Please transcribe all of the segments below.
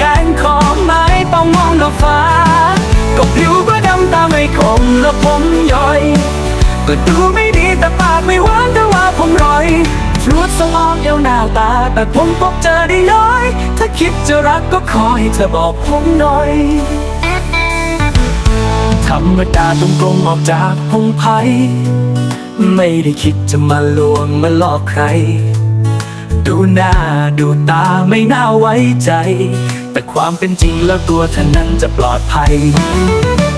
งานของไม้ต้องมองดอกฟ้า ก็ผิวก็ดำตาไม่คมและผมย่อย ก็ดูไม่ดีแต่ปากไม่หวานแต่ว่าผมรอยชุดสมองเอวหน้าตา แต่ผมพบเจอได้น้อย ถ้าคิดจะรักก็ขอให้เธอบอกผมหน่อยธรรมดาตรงกลงออกจากพงไพ่ไม่ได้คิดจะมาลวงมาหลอกใคร หน้าดูตาไม่น่าไว้ใจ แต่ความเป็นจริงแล้วตัวเธอนั้นจะปลอดภัย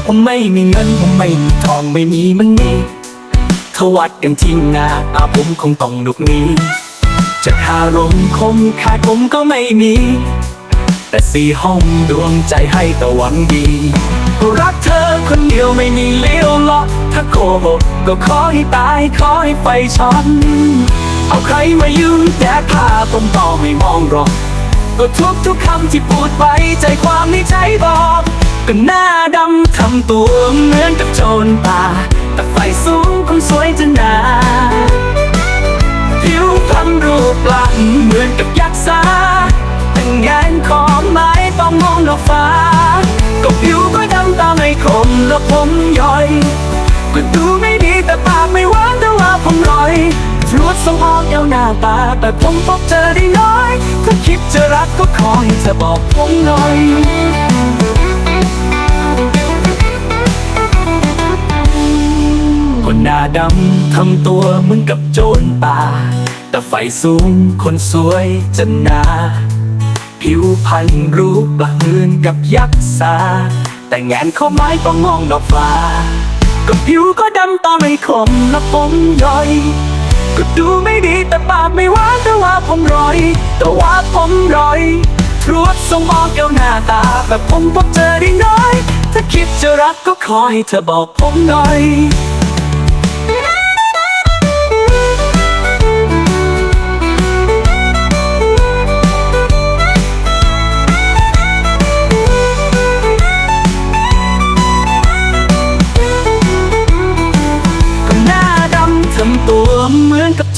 ผมไม่มีเงินผมไม่มีทองไม่มีมันนี่ถวัดกันที่หน้าอาผมคงต้องลุกหนี้ จะคารมคมขาดผมก็ไม่มี แต่สี่ห้องดวงใจให้แต่หวังดี รักเธอคนเดียวไม่มีเลี้ยวหรอกถ้าโกหกก็ขอให้ตายขอให้ไฟช็อต เอาใครมายืนแดดผ้าผมต่อไม่มองหรอก ก็ทุกทุกคำที่พูดไปใจความในใจบอกก็หน้าดำทำตัวเหมือนกับโจรป่า แต่ไฟสูงคนสวยจะหนาผิวพรรณรูปร่างเหมือนกับยักษ์สาแต่งงานของไม้ต้องมองดอกฟ้า ก็ผิวก็ดำตาไม่คมและผมย่อย ก็ดูไม่ดีแต่ปากไม่หวานแต่ว่าผมรอย รวดสมองเอวหน้าตา แต่ผมพบเจอได้น้อย ถ้าคิดจะรักก็ขอให้เธอบอกผมหน่อยคนหน้าดำทำตัวเหมือนกับโจรป่า แต่ไฟสูงคนสวยจะหนาผิวพรรณรูปประหืนกับยักษ์สาแต่งานเข้าไม้ต้องมองดอกฟ้าก็ผิวก็ดำตาไม่คมและผมย่อย ก็ดูไม่ดีแต่ปากไม่หวานแต่ว่าผมรอยแต่ว่าผมรอยรวดทรงออกเอวหน้าตา แบบผมพบเจอได้น้อย ถ้าคิดจะรักก็ขอให้เธอบอกผมหน่อย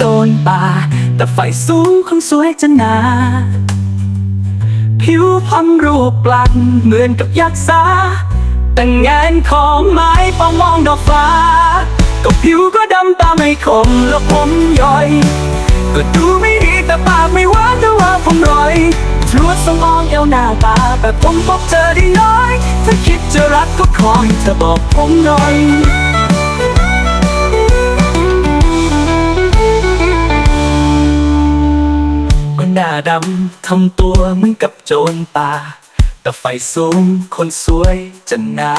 เหมือนป่า แต่ไฟสูงคนสวยจะหนา ผิวพรรณรูปปลักเหมือนกับยักษ์สาแต่งงานของไม้ปองมองดอกฟ้า ก็ผิวก็ดำตาไม่คมแล้วผมย่อย ก็ดูไม่ดีแต่ปากไม่หวานแต่ว่าผมรอยรวดสมองเอวหน้าตาแต่ผมพบเจอได้น้อย ถ้าคิดจะรักก็ขอให้เธอบอกผมหน่อย ดำทำตัวเหมือนกับโจรป่า แต่ไฟสูงคนสวยจะหนา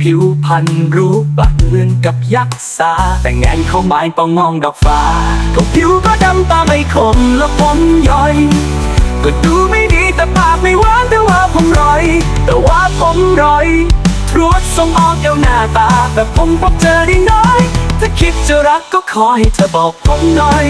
ผิวพรรณรูปปลักเหมือนกับยักษ์สาแต่งานเข้าไม้ปองมองดอกฟ้าก็ผิวก็ดำตาไม่คมและผมย่อย ก็ดูไม่ดีแต่ปากไม่หวานแต่ว่าผมรอย แต่ว่าผมรอยรวดทรงออกเอวหน้าตาแบบผมพบเจอได้น้อย ถ้าคิดจะรักก็ขอให้เธอบอกผมหน่อย